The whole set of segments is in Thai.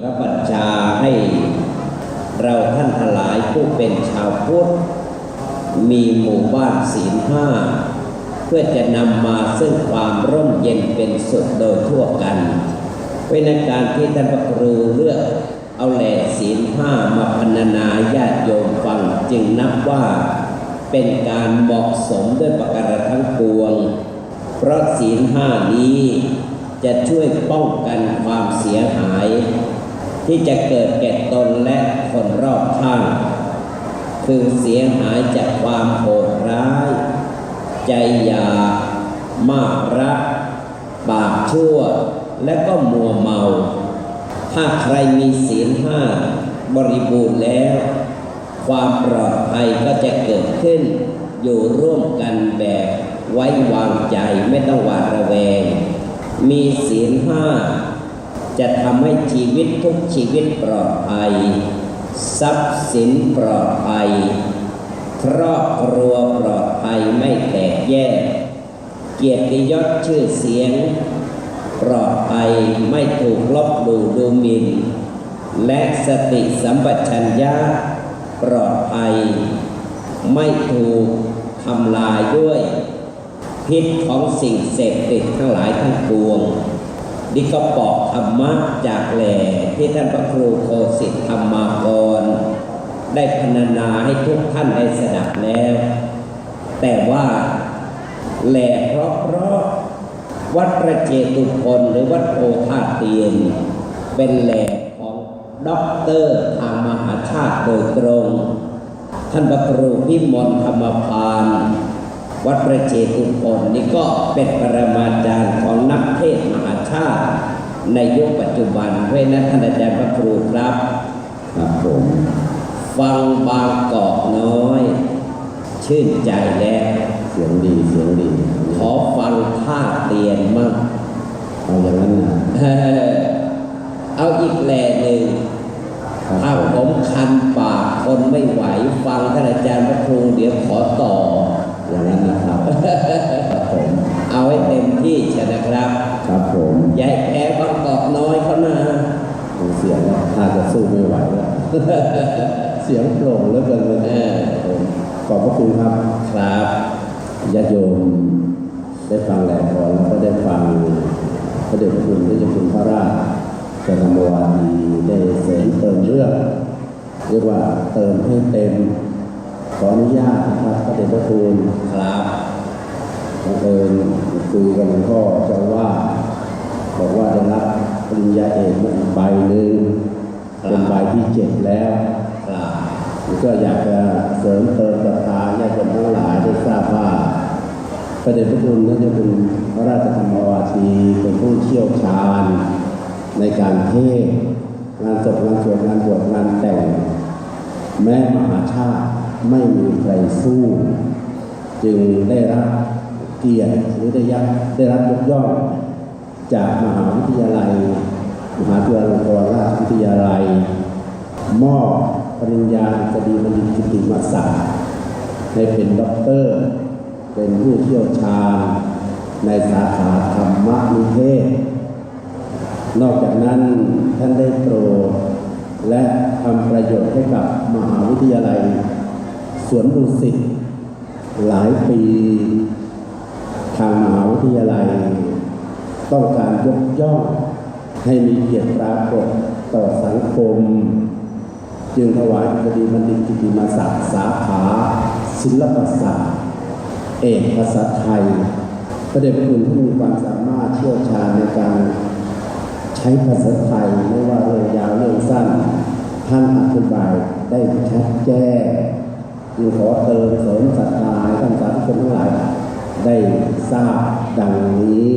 พระบัญชาให้เราท่านทั้งหลายผู้เป็นชาวพุทธมีหมู่บ้านศีลห้าเพื่อจะนำมาซึ่งความร่มเย็นเป็นสุขโดยทั่วกันเว้นการที่ท่านพระครูเลือกเอาแหล่ศีลห้ามาพรรณนาญาติโยมฟังจึงนับว่าเป็นการเหมาะสมด้วยประการทั้งปวง เพราะศีลห้านี้จะช่วยป้องกันความเสียหาย ที่จะเกิดแก่ตนและคนรอบข้าง คือเสียหายจากความโหดร้าย ใจหยาบมากรักปากชั่วและก็มัวเมา ถ้าใครมีศีลห้าบริบูรณ์แล้ว ความปลอดภัยก็จะเกิดขึ้น อยู่ร่วมกันแบบไว้วางใจไม่ต้องหวาดระแวง มีศีลห้า จะทำให้ชีวิตทุกชีวิตปลอดภัย ทรัพย์สินปลอดภัย ครอบครัวปลอดภัยไม่แตกแยก เกียรติยศชื่อเสียง ปลอดภัยไม่ถูกลบหลู่ดูหมิ่นและสติสัมปชัญญะปลอดภัย ไม่ถูกทำลายด้วย พิษของสิ่งเสพติดทั้งหลายทั้งปวง นี่ก็ปอกธรรมะจากแหล่ที่ท่านพระครูโคสิทธธรรมากร ได้พรรณนาให้ทุกท่านได้สดับแล้ว แต่ว่าแหล่เพราะเพราะวัดประเจตุพนหรือวัดโพธาเตียน เป็นแหล่ของด็อกเตอร์ทางมหาชาติโดยตรง ท่านพระครูพิมลธรรมพาน วัดประเจตุพนนี่ก็เป็นปรมาจารย์ของนักเทศน์มหาชาติ ในยุคปัจจุบันเพราะฉะนั้นท่านอาจารย์พระครูครับครับผมฟังบางกอกน้อย ชื่นใจแล้วเสียงดีเสียงดี ขอฟังท่าเตียนมั่งเอาอย่างนั้นนะเออเอาอีกแหล่หนึ่งครับถ้าผมคันปากคนไม่ไหว ฟังท่านอาจารย์พระครูเดี๋ยวขอต่อ อย่างนั้นนะครับครับผมเอาให้เต็มที่เชยวนะครับครับผมอย่าให้แพ้บางกอกน้อยเขานะดูเสียงแล้วถ้าจะสู้ไม่ไหวแล้ว เสียงโปร่งเหลือเกินเลยเออผมขอบพระคุณครับครับญาติโยมได้ฟังแหล่พรแล้วก็ได้ฟังพระเดชพระคุณพระเจ้าคุณพระราชจะธรรมวาทีได้เสริมเติมเรื่องเรียกว่าเติมให้เต็มข ออนุญาตนะครับพระเดชพระคุณครับบังเอิญคุยกับหลวงพ่อเจ้าว่าบอกว่าได้รับปริญญาเอกมาอีกใบหนึ่งเป็นใบที่เจ็ดแล้วครับก็อยากจะเสริมเติมศรัทธาญาติโยมทั้งหลายได้ทราบว่าประเดชพระคุณท่านเจ้าคุณพระราชธรรมวาทีเป็นผู้เชี่ยวชาญ ในการเทศน์งานศพงานสวดงานบวชงานแต่ง แม้มหาชาติ ไม่มีใครสู้ จึงได้รับเกียรติหรือได้ยักได้รับยกย่องจากมหาวิทยาลัย มหาจุฬาลงกรณราชวิทยาลัย มอบปริญญาคดีบัณฑิตกิติมศักดิ์ให้เป็นด็อกเตอร์ เป็นผู้เชี่ยวชาญ ในสาขาธรรมนิเทศ นอกจากนั้นท่านได้โปรและทำประโยชน์ให้กับมหาวิทยาลัย วนดุสิตหลายปี ทางมหาวิทยาลัย ต้องการยกย่องให้มีเกียรติปรากฏต่อสังคม จึงถวายคดีบัณฑิตกิติมศักดิ์สาขาศิลปศาสตร์เอกภาษาไทยพระเดชพระคุณที่มีความสามารถเชี่ยวชาญในการใช้ภาษาไทยไม่ว่าเรื่องยาวเรื่องสั้น ท่านอธิบายได้ชัดแจ้ง จึงขอเติมเสริมศรัทธาให้ท่านสาธุชนทั้งหลาย ได้ทราบดังนี้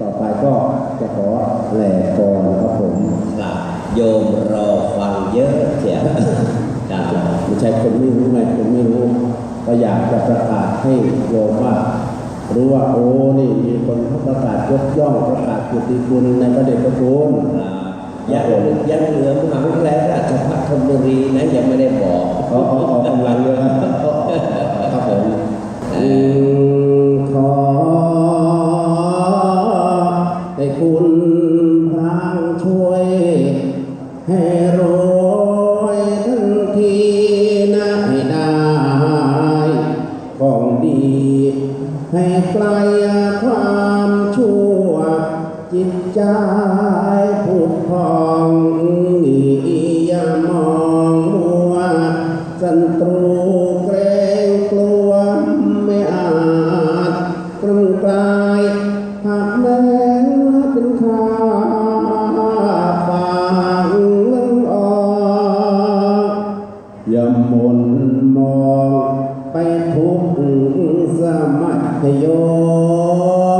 ต่อไปก็จะขอแหล่กรครับผมครับโยมรอฟังเยอะเชียครับไม่ใช่คนไม่รู้ไงคนไม่รู้ ก็อยากจะประกาศให้โยมว่ารู้ว่าโอ้นี่มีคนเขาประกาศยกย่องประกาศเกียรติคุณในประเด็นประคุณ ยังยังเหลือมหาวิทยาลัยราชภัฏธนบุรีนะยังไม่ได้บอกเขอขอขากำลังด้วยครับครับผม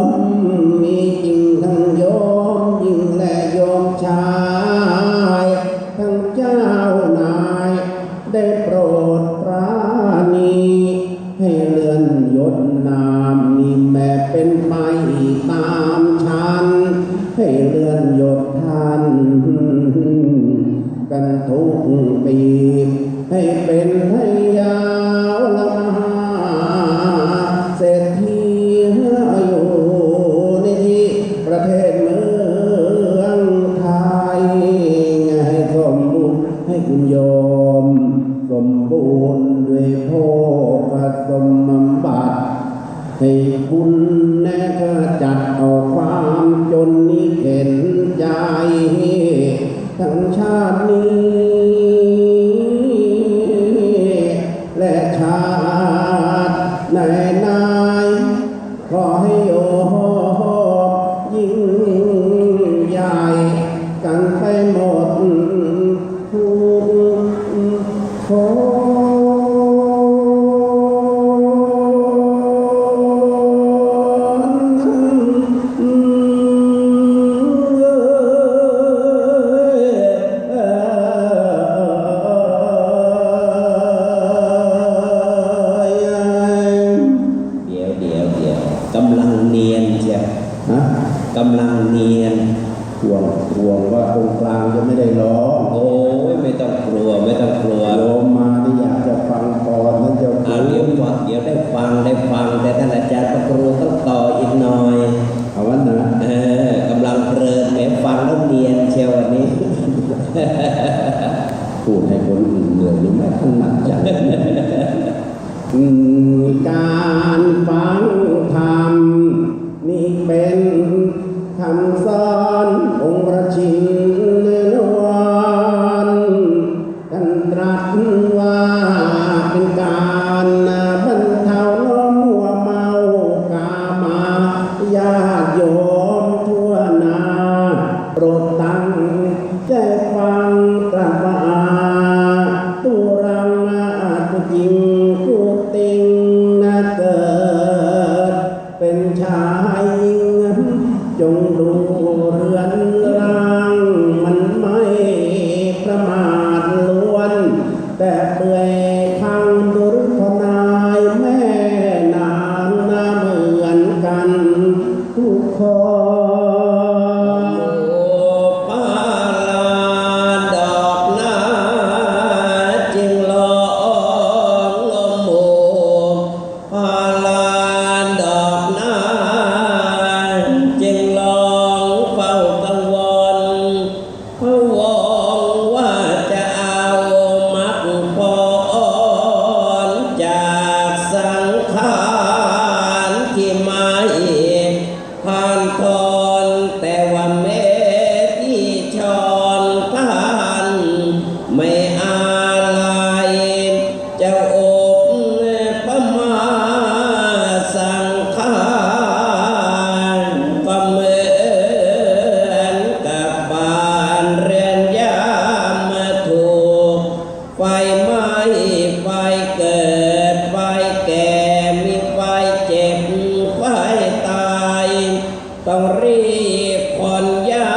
มมีจริงทั้งโยมยิ่งและโยมชาย ทั้งเจ้านาย ได้โปรดปราณีให้เลื่อนยศนามนี่แม่เป็นไปตามฉัน ให้เลื่อนยศท่านกันทุกปีให้เป็นให้ยาวละมหา แน่ก็จัดเอาความจนนี้เข็นใจ ทั้งชาตินี้ำลังเนียนเชียวฮะกำลังเนียนห่วงห่วงว่าองค์กลางจะไม่ได้ร้องโอ้ยไม่ต้องกลัวไม่ต้องกลัวโยมมาที่อยากจะฟังก่อนท่านเจ้าอ่าคุณเดี๋ยวฟังเดี๋ยวได้ฟังได้ฟัง แต่ท่านอาจารย์ประครูต้องต่ออีกหน่อยเอาวันนะเออกำลังเพลินแหมฟังแล้วเนียนเชียววันนี้พูดให้คนอื่นเหนื่อยยังไม่ถนัดจังอืม แต่เปื่อย ต้องรีบผ่อนย้า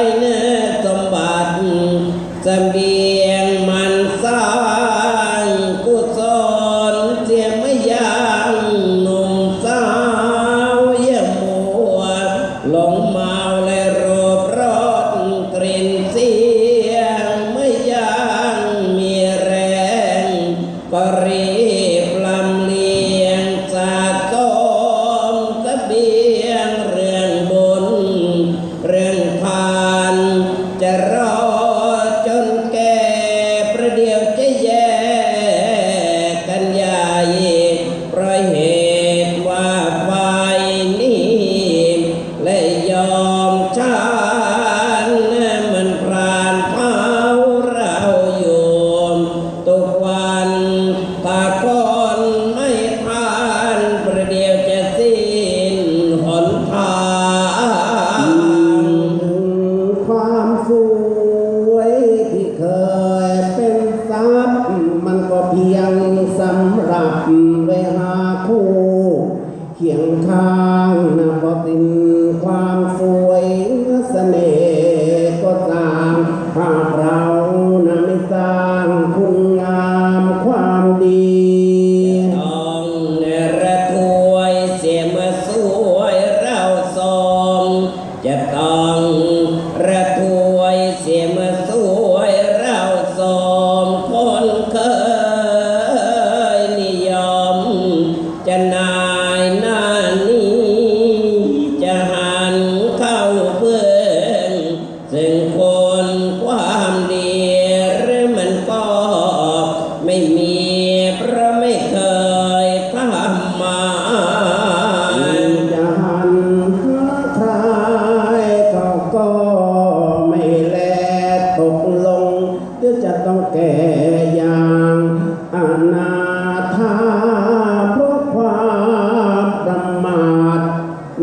ยเนื้อสมบัติสเบียงมันสร้างกุศลเสียไม่ยังหนุ่มสาวเยี่ยมมัวหลงเมาและรูปรสกลิ่นเสียงไม่ยังมีแรงก็รี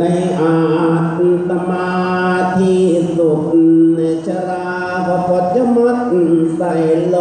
ในอาตมาที่สุดชราก็พอจะมัดใส่โล